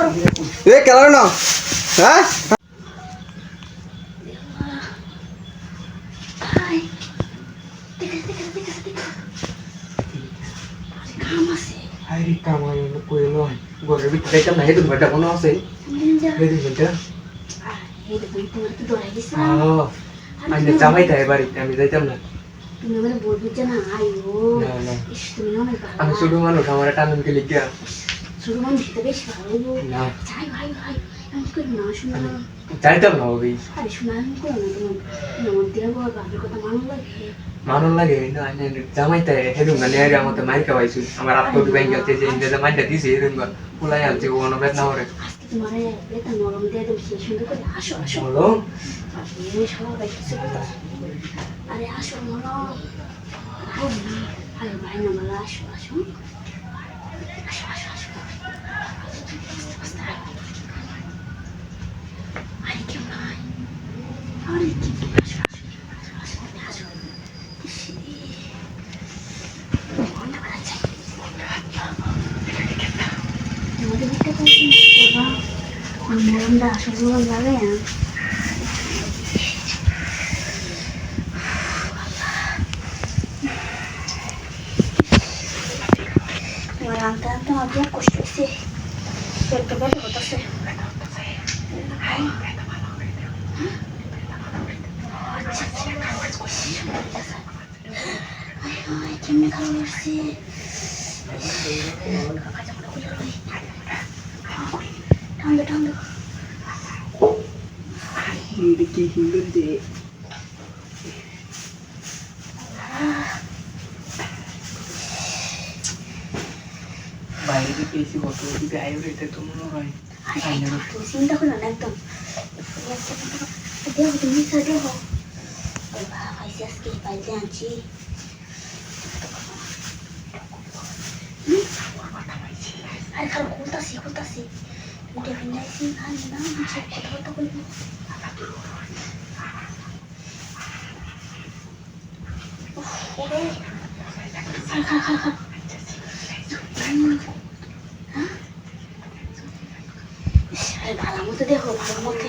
করো এ খেলা না। হ্যাঁ? আরে কামাই কই নয় ঘরের ভিতরে। একটা নাই তো ঘরটা কোনো আছে। এই আহ আমি জামাই তাই বাড়িতে আমি যাইতাম না। তুমি মানে বলবি যে না আইও। না, না। ইস তুমি অনেক ভালো আমি শুধু মানুষ আমার টানুন কে লিখিয়া ছোট মানুষ তো বেশ ভালো না। যাই ভাই ভাই আমি করি? না শোনা যাইতাম না ওই আরে শোনা আমি করো না তোমার নমন দিয়ে বল বাপের কথা মানো লাগে। মানন লাগে না আমি জামাই তাই না নেয়ারে আমাকে মাইর খাওয়াইছু। আমার আত্ম ব্যাংক আছে যে ইন্ডিয়াতে মাইরটা দিছে এরকম পুলাই আলছে ও অনবেদ না হরে আজকে তোমার এটা নরম দিয়ে দেবো সেই সুন্দর করে আসো আসো। বলো সবাই কিছু আরে আসো মনো আরে ভাই না আসো আসো। আসো আসো আসো আরে কেউ নাই আরে কি আসো আসো আসো আসো ইস, ঘণ্টা বেড়াচ্ছে বাইরে থেকে এসে কত যদি আয়ু রেটে তো মনে হয় চিন্তা করো না একদম। দেহ তুমি হো বাবা এসে আজকে বাইরে আনছি। আরে খারাপ খুলতাছি খুলতাছি। এটা ভিন্দাইছি না না না সব কথা কথা বলব ওরে। খারাপ খারাপ খারাপ খারাপ আরে ভালো মতো দেখো ভালো মতো?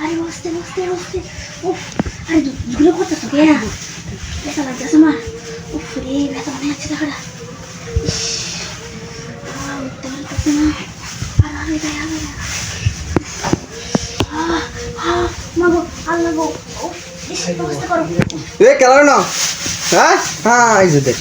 আরে বসতে বসতে বসতে। উফ আরে দুগুলো করতেছো কে ব্যথা লাগতেছে আমার রে ব্যথা মনে হচ্ছে দেখা উঠতে পারতেছে না হবে না হ্যাঁ হ্যাঁ এই দেখ